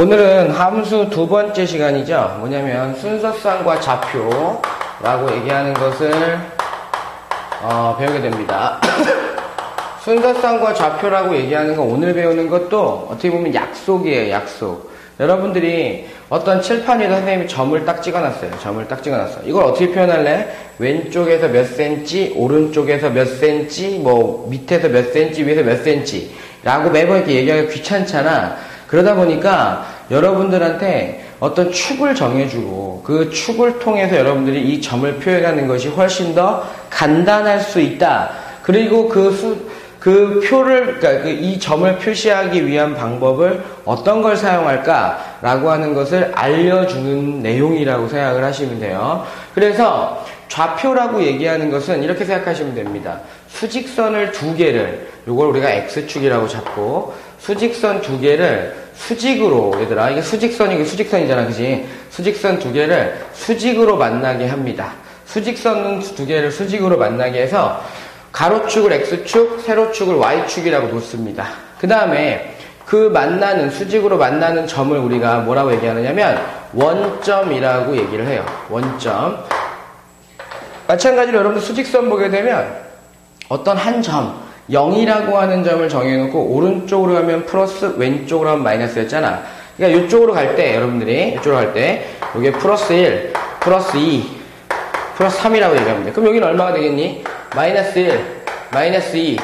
오늘은 함수 두 번째 시간이죠. 뭐냐면 순서쌍과 좌표라고 얘기하는 것을 어, 배우게 됩니다. 순서쌍과 좌표라고 얘기하는 건 오늘 배우는 것도 어떻게 보면 약속이에요, 약속. 여러분들이 어떤 칠판 위에다 선생님이 점을 딱 찍어놨어요. 점을 딱 찍어놨어. 이걸 어떻게 표현할래? 왼쪽에서 몇 센치, 오른쪽에서 몇 센치, 뭐 밑에서 몇 센치, 위에서 몇 센치 라고 매번 이렇게 얘기하기 귀찮잖아. 그러다 보니까 여러분들한테 어떤 축을 정해주고 그 축을 통해서 여러분들이 이 점을 표현하는 것이 훨씬 더 간단할 수 있다. 그리고 그 수, 그 표를, 그러니까 이 점을 표시하기 위한 방법을 어떤 걸 사용할까라고 하는 것을 알려주는 내용이라고 생각을 하시면 돼요. 그래서 좌표라고 얘기하는 것은 이렇게 생각하시면 됩니다. 수직선을 두 개를, 요걸 우리가 X축이라고 잡고, 수직선 두 개를 수직으로, 얘들아, 이게 수직선이고 수직선이잖아, 그지? 수직선 두 개를 수직으로 만나게 합니다. 수직선 두 개를 수직으로 만나게 해서, 가로축을 X축, 세로축을 Y축이라고 놓습니다. 그 다음에 그 만나는, 수직으로 만나는 점을 우리가 뭐라고 얘기하느냐면 원점이라고 얘기를 해요. 원점. 마찬가지로 여러분들 수직선 보게 되면 어떤 한 점, 0이라고 하는 점을 정해놓고 오른쪽으로 가면 플러스, 왼쪽으로 하면 마이너스였잖아. 그러니까 이쪽으로 갈 때, 여러분들이 이쪽으로 갈 때, 이게 플러스 1, 플러스 2, 플러스 3이라고 얘기하면 돼. 그럼 여기는 얼마가 되겠니? 마이너스 1, 마이너스 2,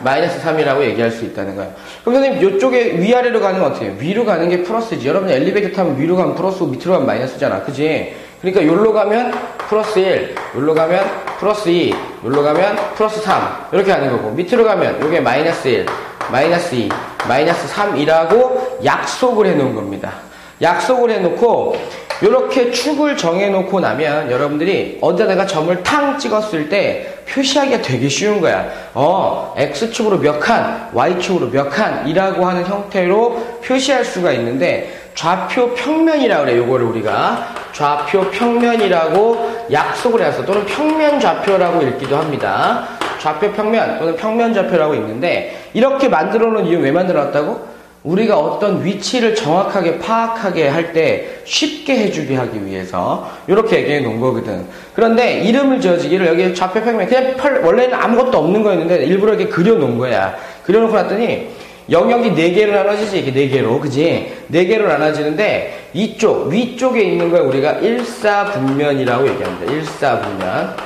마이너스 3이라고 얘기할 수 있다는 거예요. 그럼 선생님, 이쪽에 위아래로 가는 건 어떻게 해요? 위로 가는 게 플러스지. 여러분 엘리베이터 타면 위로 가면 플러스고 밑으로 가면 마이너스잖아. 그지? 그러니까 여기로 가면 플러스 1, 여기로 가면 플러스 2, 여기로 가면 플러스 3 이렇게 하는 거고 밑으로 가면 이게 마이너스 1, 마이너스 2, 마이너스 3이라고 약속을 해 놓은 겁니다. 약속을 해 놓고 이렇게 축을 정해 놓고 나면 여러분들이 어디다 내가 점을 탕 찍었을 때 표시하기가 되게 쉬운 거야. 어, X축으로 몇 칸, Y축으로 몇 칸이라고 하는 형태로 표시할 수가 있는데 좌표 평면이라고 그래. 요거를 우리가 좌표 평면이라고 약속을 해서 또는 평면 좌표라고 읽기도 합니다. 좌표 평면 또는 평면 좌표라고 읽는데 이렇게 만들어 놓은 이유 왜 만들어 놨다고? 우리가 어떤 위치를 정확하게 파악하게 할 때 쉽게 해주게 하기 위해서 이렇게 얘기해 놓은 거거든. 그런데 이름을 지어지기를 여기 좌표 평면 그냥 펄, 원래는 아무것도 없는 거였는데 일부러 이렇게 그려 놓은 거야. 그려 놓고 났더니 영역이 네 개로 나눠지지 이게 네 개로 그지? 네 개로 나눠지는데 이쪽 위쪽에 있는 걸 우리가 일사분면이라고 얘기합니다. 일사분면.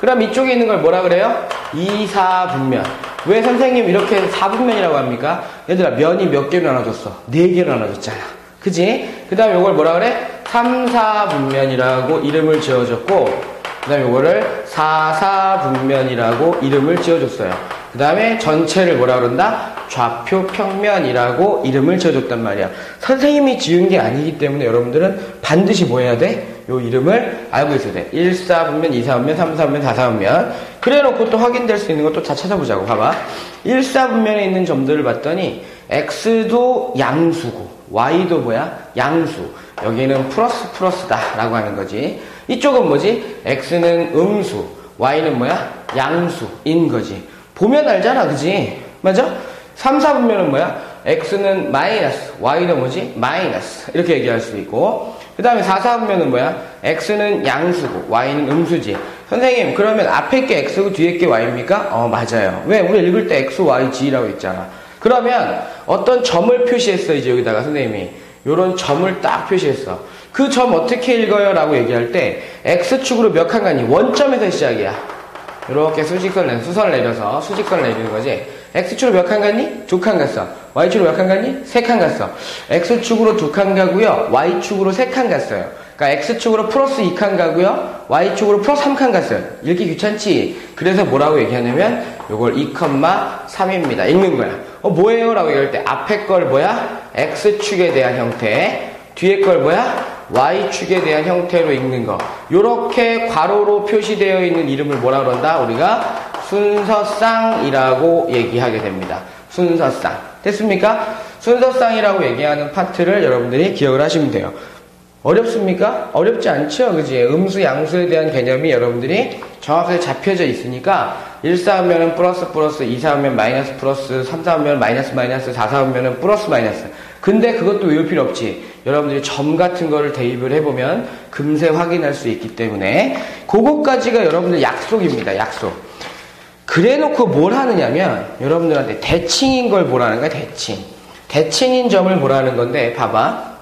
그럼 이쪽에 있는 걸 뭐라 그래요? 이사분면. 왜 선생님 이렇게 사분면이라고 합니까? 얘들아 면이 몇 개로 나눠졌어? 네 개로 나눠졌잖아. 그지? 그 다음에 이걸 뭐라 그래? 삼사분면이라고 이름을 지어줬고 그 다음에 이거를 사사분면이라고 이름을 지어줬어요. 그 다음에 전체를 뭐라 그런다? 좌표 평면이라고 이름을 지어줬단 말이야. 선생님이 지은 게 아니기 때문에 여러분들은 반드시 뭐 해야 돼? 요 이름을 알고 있어야 돼. 1사분면, 2사분면, 3사분면, 4사분면. 그래 놓고 또 확인될 수 있는 것도 다 찾아보자고. 봐봐. 1사분면에 있는 점들을 봤더니 x도 양수고 y도 뭐야? 양수. 여기는 플러스 플러스다 라고 하는 거지. 이쪽은 뭐지? x는 음수, y는 뭐야? 양수인 거지. 보면 알잖아, 그지? 맞아? 3, 4분면은 뭐야? x는 마이너스, y는 뭐지? 마이너스. 이렇게 얘기할 수 있고. 그 다음에 4, 4분면은 뭐야? x는 양수고, y는 음수지. 선생님, 그러면 앞에 게 x고 뒤에 게 y입니까? 어, 맞아요. 왜? 우리 읽을 때 x, y, g라고 했잖아. 그러면 어떤 점을 표시했어, 이제 여기다가 선생님이. 요런 점을 딱 표시했어. 그 점 어떻게 읽어요? 라고 얘기할 때, x축으로 몇 칸 가니? 원점에서 시작이야. 이렇게 수직선 내, 수선을 내려서 수직선을 내리는 거지. X축으로 몇 칸 갔니? 두 칸 갔어. Y축으로 몇 칸 갔니? 세 칸 갔어. X축으로 두 칸 가고요. Y축으로 세 칸 갔어요. 그러니까 X축으로 플러스 2칸 가고요. Y축으로 플러스 3칸 갔어요. 읽기 귀찮지? 그래서 뭐라고 얘기하냐면 요걸 2,3입니다. 읽는 거야. 어 뭐예요? 라고 얘기할 때 앞에 걸 뭐야? X축에 대한 형태. 뒤에 걸 뭐야? Y축에 대한 형태로 읽는 거. 요렇게 괄호로 표시되어 있는 이름을 뭐라 그런다? 우리가 순서쌍이라고 얘기하게 됩니다. 순서쌍. 됐습니까? 순서쌍이라고 얘기하는 파트를 여러분들이 기억을 하시면 돼요. 어렵습니까? 어렵지 않죠? 그지? 음수, 양수에 대한 개념이 여러분들이 정확하게 잡혀져 있으니까 1사 하면은 플러스 플러스, 2사 하면 마이너스 플러스, 3사 하면 마이너스 마이너스, 4사 하면은 플러스 마이너스. 근데 그것도 외울 필요 없지. 여러분들이 점 같은 거를 대입을 해보면 금세 확인할 수 있기 때문에 그거까지가 여러분들 약속입니다. 약속. 그래 놓고 뭘 하느냐면 여러분들한테 대칭인 걸 보라는 거야. 대칭. 대칭인 점을 보라는 건데 봐봐.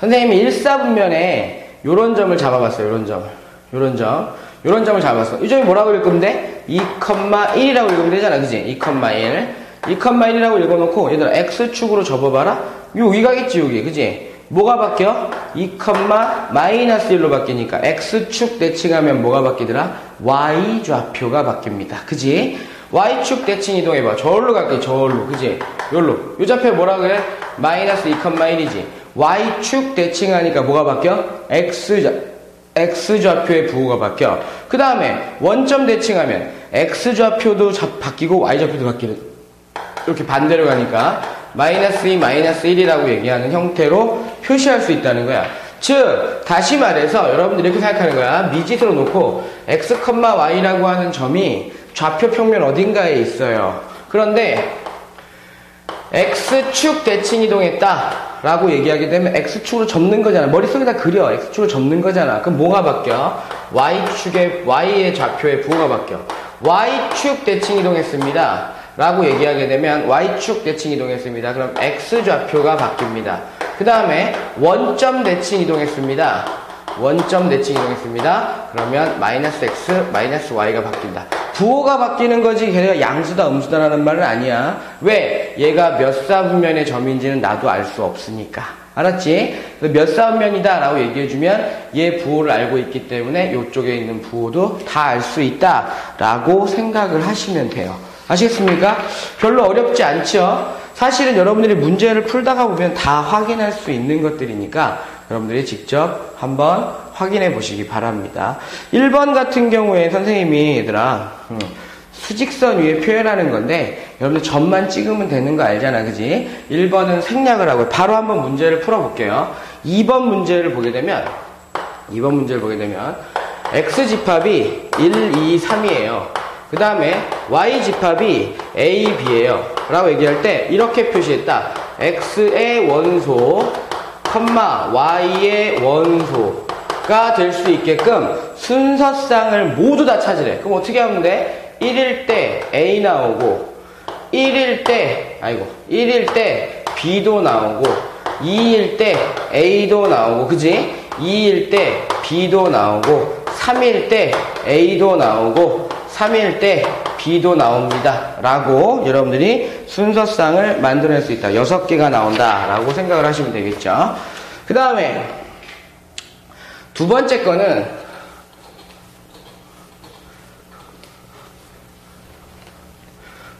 선생님이 일사분면에 요런 점을 잡아봤어요. 요런 점을. 요런 점. 요런 점을 잡았어. 이 점이 뭐라고 읽을 건데? 2,1이라고 읽으면 되잖아. 그지? 2,1. 2,1이라고 읽어놓고 얘들아 x축으로 접어봐라. 요 위가겠지 여기. 그지? 뭐가 바뀌어? 2, 마이너스 1로 바뀌니까 x축 대칭하면 뭐가 바뀌더라? y좌표가 바뀝니다. 그지? y축 대칭 이동해봐. 저울로 갈게. 저울로. 그지? 요로. 요 좌표 뭐라 그래? 마이너스 2,1이지. y축 대칭하니까 뭐가 바뀌어? x좌 x좌표의 부호가 바뀌어. 그 다음에 원점 대칭하면 x좌표도 바뀌고 y좌표도 바뀌는 이렇게 반대로 가니까 마이너스 2, 마이너스 1이라고 얘기하는 형태로 표시할 수 있다는 거야. 즉 다시 말해서 여러분들이 이렇게 생각하는 거야. 미지수로 놓고 x, y라고 하는 점이 좌표 평면 어딘가에 있어요. 그런데 x축 대칭 이동했다. 라고 얘기하게 되면 X축으로 접는 거잖아. 머릿속에 다 그려. X축으로 접는 거잖아. 그럼 뭐가 바뀌어? Y축의, Y의 좌표의 부호가 바뀌어. Y축 대칭 이동했습니다. 라고 얘기하게 되면 Y축 대칭 이동했습니다. 그럼 X좌표가 바뀝니다. 그 다음에 원점 대칭 이동했습니다. 원점 대칭 이동했습니다. 그러면 마이너스 x, 마이너스 y가 바뀐다. 부호가 바뀌는 거지 걔가 양수다 음수다라는 말은 아니야. 왜? 얘가 몇 사분면의 점인지는 나도 알 수 없으니까. 알았지? 몇 사분면이다 라고 얘기해주면 얘 부호를 알고 있기 때문에 이쪽에 있는 부호도 다 알 수 있다 라고 생각을 하시면 돼요. 아시겠습니까? 별로 어렵지 않죠? 사실은 여러분들이 문제를 풀다가 보면 다 확인할 수 있는 것들이니까 여러분들이 직접 한번 확인해 보시기 바랍니다. 1번 같은 경우에 선생님이 얘들아 음, 수직선 위에 표현하는 건데 여러분들 점만 찍으면 되는 거 알잖아 그지? 1번은 생략을 하고 바로 한번 문제를 풀어볼게요. 2번 문제를 보게 되면 2번 문제를 보게 되면 X집합이 1, 2, 3이에요. 그 다음에 Y집합이 A, B예요. 라고 얘기할 때 이렇게 표시했다. X의 원소 컴마 y의 원소가 될 수 있게끔 순서쌍을 모두 다 찾으래. 그럼 어떻게 하면 돼? 1일 때 A 나오고 1일 때 아이고 1일 때 B도 나오고 2일 때 A도 나오고 그지? 2일 때 B도 나오고 3일 때 A도 나오고 3일 때 B도 나옵니다. 라고 여러분들이 순서상을 만들어낼 수 있다. 6개가 나온다. 라고 생각을 하시면 되겠죠. 그 다음에 두 번째 거는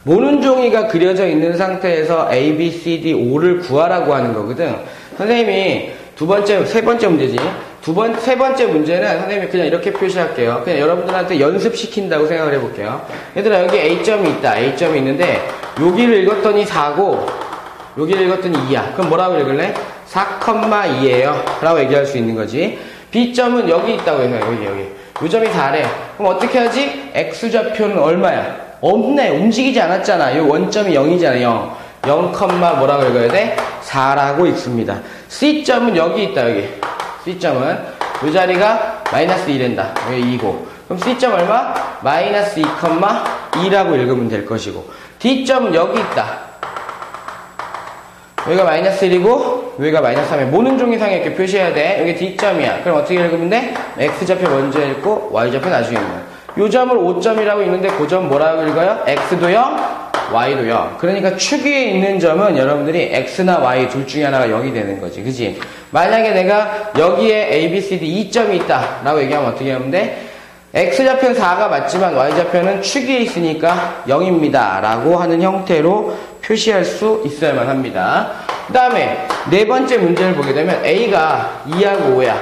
모는 종이가 그려져 있는 상태에서 A, B, C, D, O를 구하라고 하는 거거든. 선생님이 두 번째, 세 번째 문제지. 두 번, 세 번째 문제는 선생님이 그냥 이렇게 표시할게요. 그냥 여러분들한테 연습시킨다고 생각을 해볼게요. 얘들아, 여기 A점이 있다. A점이 있는데, 여기를 읽었더니 4고, 여기를 읽었더니 2야. 그럼 뭐라고 읽을래? 4,2예요. 라고 얘기할 수 있는 거지. B점은 여기 있다고 해서, 여기, 여기. 요 점이 4래. 그럼 어떻게 하지? X좌표는 얼마야? 없네. 움직이지 않았잖아. 요 원점이 0이잖아, 0. 0, 뭐라고 읽어야 돼? 4라고 읽습니다. C점은 여기 있다, 여기. C점은 이 자리가 마이너스 2된다. 여기 2고. 그럼 C점 얼마? 마이너스 2, 2라고 읽으면 될 것이고. D점은 여기 있다. 여기가 마이너스 1이고 여기가 마이너스 3이야. 모는 종이상에 이렇게 표시해야 돼. 여기 D점이야. 그럼 어떻게 읽으면 돼? X좌표 먼저 읽고 Y좌표 나중에 읽는 요 점을 5점이라고 읽는데 그 점 뭐라고 읽어요? X도 0, 0. 그러니까 축 위에 있는 점은 여러분들이 X나 Y 둘 중에 하나가 0이 되는 거지. 그지? 만약에 내가 여기에 A, B, C, D 2점이 있다. 라고 얘기하면 어떻게 하면 돼? X좌표는 4가 맞지만 Y좌표는 축 위에 있으니까 0입니다. 라고 하는 형태로 표시할 수 있어야만 합니다. 그 다음에 네 번째 문제를 보게 되면 A가 2하고 5야.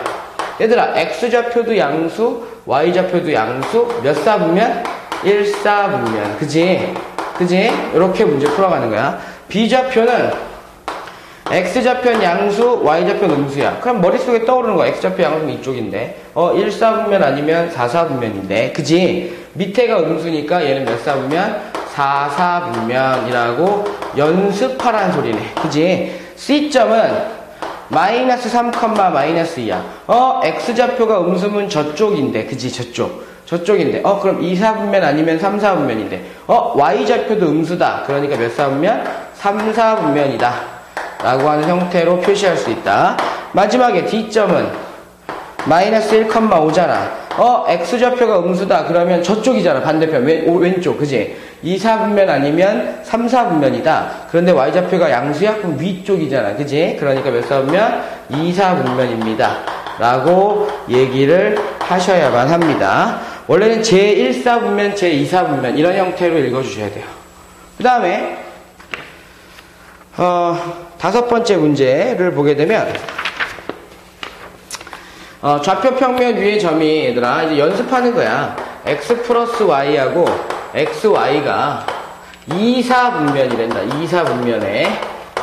얘들아, X좌표도 양수, Y좌표도 양수, 몇 사분면? 1사분면. 그지? 그지? 이렇게 문제 풀어가는 거야. B좌표는 X좌표는 양수, Y좌표는 음수야. 그럼 머릿속에 떠오르는 거야. X좌표 양수는 이쪽인데. 어, 1사분면 아니면 4사분면인데. 그지? 밑에가 음수니까 얘는 몇 사분면? 4사분면이라고 연습하라는 소리네. 그지? C점은 마이너스 3, 마이너스 2야. 어, X좌표가 음수면 저쪽인데, 그지, 저쪽. 저쪽인데. 어, 그럼 2, 4분면 아니면 3, 4분면인데. 어, Y좌표도 음수다. 그러니까 몇 4분면? 3, 4분면이다. 라고 하는 형태로 표시할 수 있다. 마지막에 D점은 마이너스 1,5잖아. 어, X좌표가 음수다. 그러면 저쪽이잖아. 반대편. 왼, 오, 왼쪽. 그지? 2, 4분면 아니면 3, 4분면이다. 그런데 Y좌표가 양수야? 그럼 위쪽이잖아. 그지? 그러니까 몇 4분면? 2, 4분면입니다. 라고 얘기를 하셔야만 합니다. 원래는 제1사분면, 제2사분면 이런 형태로 읽어주셔야 돼요. 그 다음에 어, 다섯 번째 문제를 보게 되면 어, 좌표 평면 위의 점이 얘들아 이제 연습하는 거야. x 플러스 y하고 xy가 2사분면이란다. 2사분면의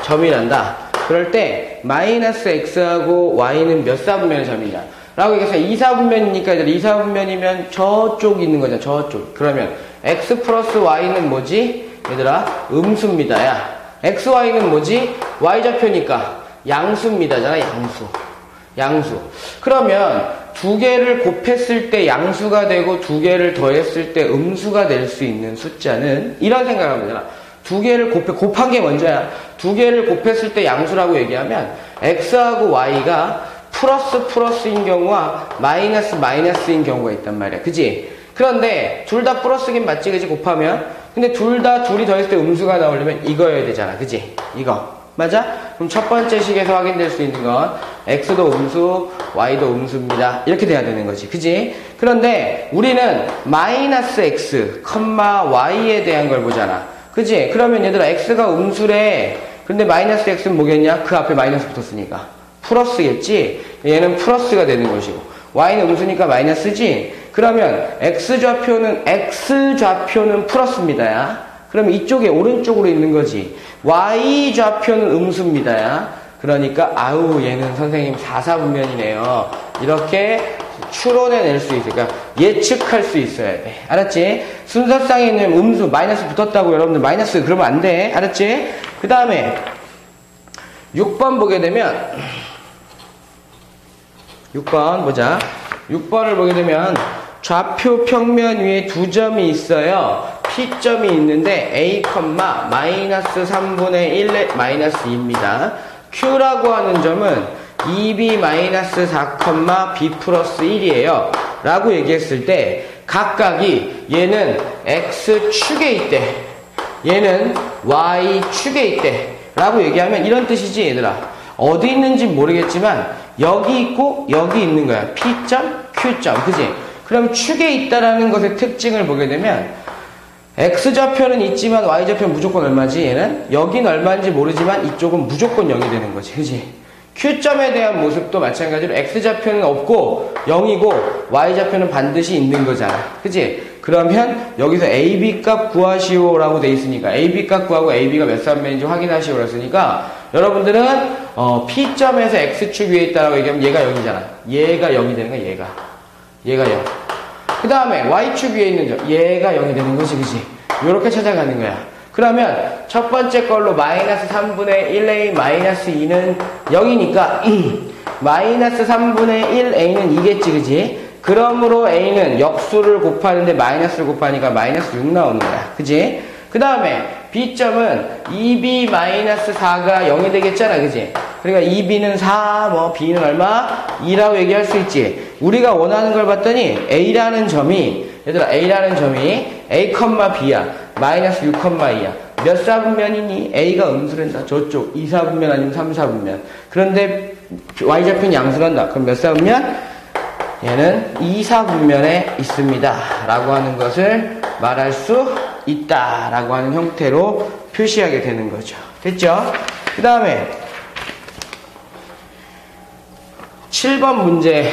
점이란다. 그럴 때 마이너스 x하고 y는 몇 사분면의 점이냐. 라고 얘기해서 2사분면이니까 이제 2사분면이면 저쪽 있는 거잖아. 저쪽. 그러면 x 플러스 y는 뭐지? 얘들아 음수입니다. 야. xy는 뭐지? y좌표니까 양수입니다잖아. 양수. 양수. 그러면 두 개를 곱했을 때 양수가 되고 두 개를 더했을 때 음수가 될 수 있는 숫자는 이런 생각을 하면 되잖아. 두 개를 곱해, 곱한 게 먼저야. 두 개를 곱했을 때 양수라고 얘기하면 x하고 y가 플러스 플러스인 경우와 마이너스 마이너스인 경우가 있단 말이야. 그지? 그런데 둘 다 플러스긴 맞지? 그지? 곱하면. 근데 둘 다 둘이 더했을 때 음수가 나오려면 이거여야 되잖아. 그지? 이거. 맞아? 그럼 첫 번째 식에서 확인될 수 있는 건 x도 음수, y도 음수입니다. 이렇게 돼야 되는 거지. 그지? 그런데 우리는 마이너스 x, y에 대한 걸 보잖아. 그지? 그러면 얘들아 x가 음수래. 근데 마이너스 x는 뭐겠냐? 그 앞에 마이너스 붙었으니까. 플러스겠지? 얘는 플러스가 되는 것이고. y는 음수니까 마이너스지? 그러면 x좌표는 x좌표는 플러스입니다. 그럼 이쪽에 오른쪽으로 있는 거지. y좌표는 음수입니다. 그러니까 아우 얘는 선생님 4사분면이네요. 이렇게 추론해낼 수 있으니까 그러니까 예측할 수 있어야 돼. 알았지? 순서상에 있는 음수 마이너스 붙었다고 여러분들 마이너스 그러면 안 돼. 알았지? 그 다음에 6번 보게 되면 6번 보자. 6번을 보게 되면 좌표 평면 위에 두 점이 있어요. P점이 있는데 A, 마이너스 3분의 1 마이너스 2입니다. Q라고 하는 점은 2B 마이너스 4, B 플러스 1이에요. 라고 얘기했을 때 각각이 얘는 X축에 있대. 얘는 Y축에 있대. 라고 얘기하면 이런 뜻이지 얘들아. 어디 있는지 모르겠지만 여기 있고 여기 있는 거야. P점, Q점. 그지? 그럼 축에 있다라는 것의 특징을 보게 되면 X좌표는 있지만 Y좌표는 무조건 얼마지 얘는? 여긴 얼마인지 모르지만 이쪽은 무조건 0이 되는 거지. 그지? Q점에 대한 모습도 마찬가지로 X좌표는 없고 0이고 Y좌표는 반드시 있는 거잖아. 그지? 그러면 여기서 AB 값 구하시오 라고 돼 있으니까 AB 값 구하고 AB가 몇 사분면인지 확인하시오 그랬으니까 여러분들은 어, P점에서 X축 위에 있다라고 얘기하면 얘가 0이잖아. 얘가 0이 되는 거야, 얘가. 얘가 0. 그 다음에 Y축 위에 있는 점. 얘가 0이 되는 거지, 그지? 이렇게 찾아가는 거야. 그러면 첫 번째 걸로 마이너스 3분의 1A 마이너스 2는 0이니까 마이너스 3분의 1A는 2겠지, 그지? 그러므로 A는 역수를 곱하는데 마이너스를 곱하니까 마이너스 6 나오는 거야. 그지? 그 다음에 B점은 2B-4가 0이 되겠잖아. 그지? 그러니까 2B는 4, 뭐 B는 얼마? 2라고 얘기할 수 있지. 우리가 원하는 걸 봤더니 A라는 점이 얘들아 A라는 점이 A, B야. 마이너스 6, 2야. 몇 사분면이니? A가 음수된다. 저쪽 2, 사분면 아니면 3, 사분면. 그런데 Y좌표는 양수란다. 그럼 몇 사분면? 얘는 2, 사분면에 있습니다. 라고 하는 것을 말할 수 있다. 라고 하는 형태로 표시하게 되는 거죠. 됐죠? 그 다음에 7번 문제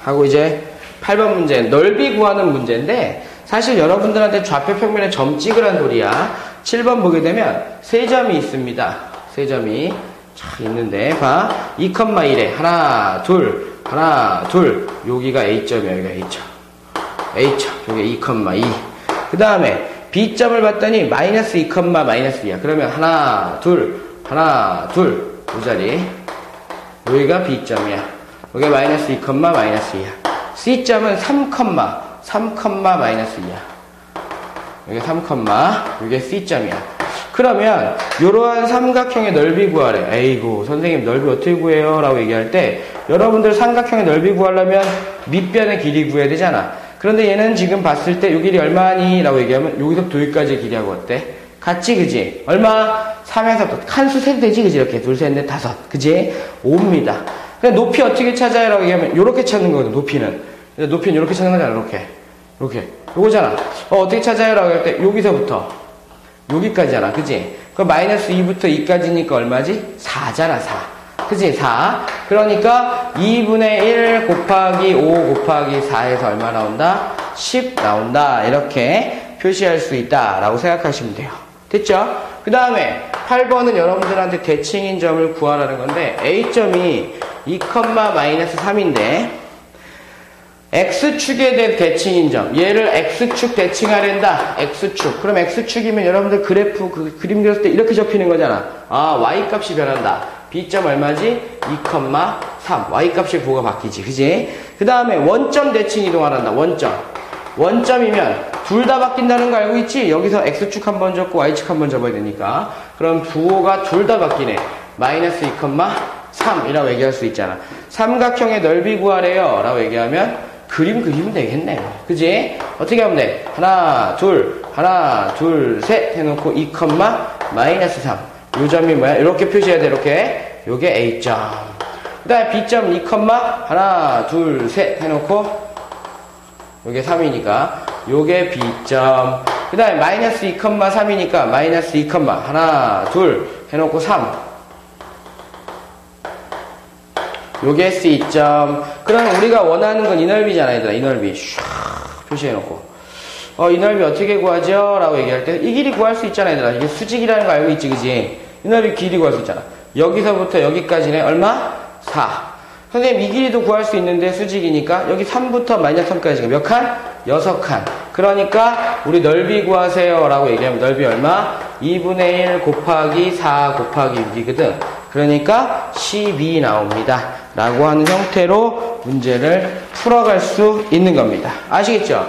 하고 이제 8번 문제 넓이 구하는 문제인데 사실 여러분들한테 좌표 평면에 점 찍으란 소리야. 7번 보게 되면 세 점이 있습니다. 세 점이 쫙 있는데 봐. 2,1에 하나 둘 하나 둘. 여기가 A점이야 여기가 A점. A점 여기 2,2 그 다음에 B점을 봤더니 마이너스 2, 마이너스 2야. 그러면 하나 둘 하나 둘. 이 자리. 여기가 B점이야. 여기 마이너스 2, 마이너스 2야. C점은 3, 3, 마이너스 2야. 여기 3, 이게 C점이야. 그러면 이러한 삼각형의 넓이 구하래. 에이구 선생님 넓이 어떻게 구해요? 라고 얘기할 때 여러분들 삼각형의 넓이 구하려면 밑변의 길이 구해야 되잖아. 그런데 얘는 지금 봤을 때이 길이 얼마니? 라고 얘기하면 여기서부터 여기까지 길이하고 어때? 같지 그지? 얼마? 3에서부터 칸수 세도 되지 그지? 이렇게 둘, 셋, 넷, 다섯 그지? 5입니다. 높이 어떻게 찾아요? 라고 얘기하면 이렇게 찾는 거거든 높이는. 높이는 이렇게 찾는 거잖아 이렇게. 이렇게. 요거잖아. 어, 어떻게 찾아요? 라고 할 때 여기서부터 여기까지잖아. 그지? 그 마이너스 2부터 2까지니까 얼마지? 4잖아, 4. 그지? 4. 그러니까 2분의 1 곱하기 5 곱하기 4에서 얼마 나온다? 10 나온다. 이렇게 표시할 수 있다. 라고 생각하시면 돼요. 됐죠? 그 다음에 8번은 여러분들한테 대칭인 점을 구하라는 건데 A점이 2, 마이너스 3인데 X축에 대한 대칭인 점. 얘를 X축 대칭하랜다. X축. 그럼 X축이면 여러분들 그래프 그 그림 그렸을 때 이렇게 접히는 거잖아. 아, Y값이 변한다. B점 얼마지? 2, 3. Y값이 부호가 바뀌지. 그지? 그 다음에 원점 대칭 이동하란다. 원점. 원점이면 둘 다 바뀐다는 거 알고 있지? 여기서 X축 한 번 접고 Y축 한 번 접어야 되니까. 그럼 부호가 둘 다 바뀌네. 마이너스 2, 3이라고 얘기할 수 있잖아. 삼각형의 넓이 구하래요. 라고 얘기하면 그림 그리면 되겠네. 그지? 어떻게 하면 돼? 하나, 둘, 하나, 둘, 셋 해놓고 2, 마이너스 3. 요 점이 뭐야? 이렇게 표시해야 돼, 이렇게. 요게 A점. 그 다음에 B점 2, 하나, 둘, 셋 해놓고 요게 3이니까 요게 B점. 그 다음에 마이너스 2, 3이니까 마이너스 2, 하나, 둘 해놓고 3. 요게 C점. 그럼 우리가 원하는 건 이 넓이잖아, 얘들아. 이 넓이. 슉 표시해놓고. 어, 이 넓이 어떻게 구하죠? 라고 얘기할 때, 이 길이 구할 수 있잖아, 얘들아. 이게 수직이라는 거 알고 있지, 그지? 이 넓이 길이 구할 수 있잖아. 여기서부터 여기까지는 얼마? 4. 선생님, 이 길이도 구할 수 있는데 수직이니까, 여기 3부터 마이너스 3까지 몇 칸? 6칸. 그러니까, 우리 넓이 구하세요. 라고 얘기하면 넓이 얼마? 2분의 1 곱하기 4 곱하기 6이거든. 그러니까 12 나옵니다. 라고 하는 형태로 문제를 풀어갈 수 있는 겁니다. 아시겠죠?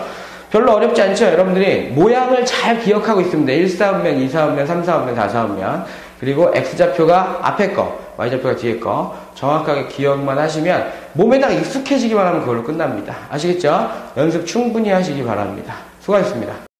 별로 어렵지 않죠? 여러분들이 모양을 잘 기억하고 있으면 돼. 1사음면, 2사음면, 3사음면, 4사음면. 그리고 X좌표가 앞에 거, Y좌표가 뒤에 거 정확하게 기억만 하시면 몸에다가 익숙해지기만 하면 그걸로 끝납니다. 아시겠죠? 연습 충분히 하시기 바랍니다. 수고하셨습니다.